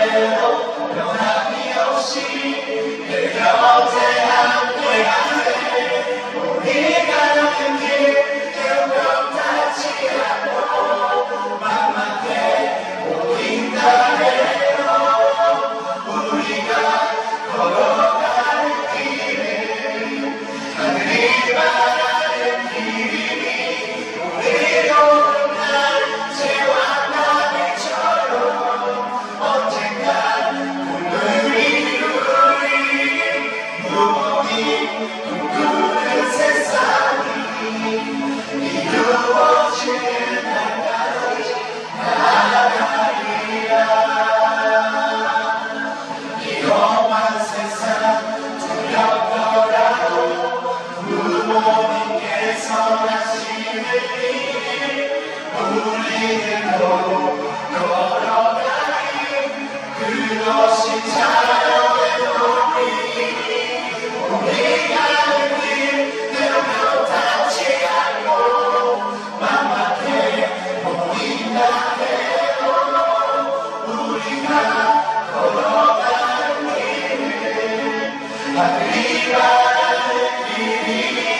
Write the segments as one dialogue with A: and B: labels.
A: 그대로 변함이 없이 Yeah. Happy birthday.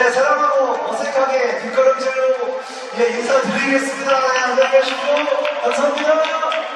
A: 예, 사랑하고 어색하게 뒷걸음질로 예, 인사드리겠습니다. 네, 안녕히 계시고 감사합니다.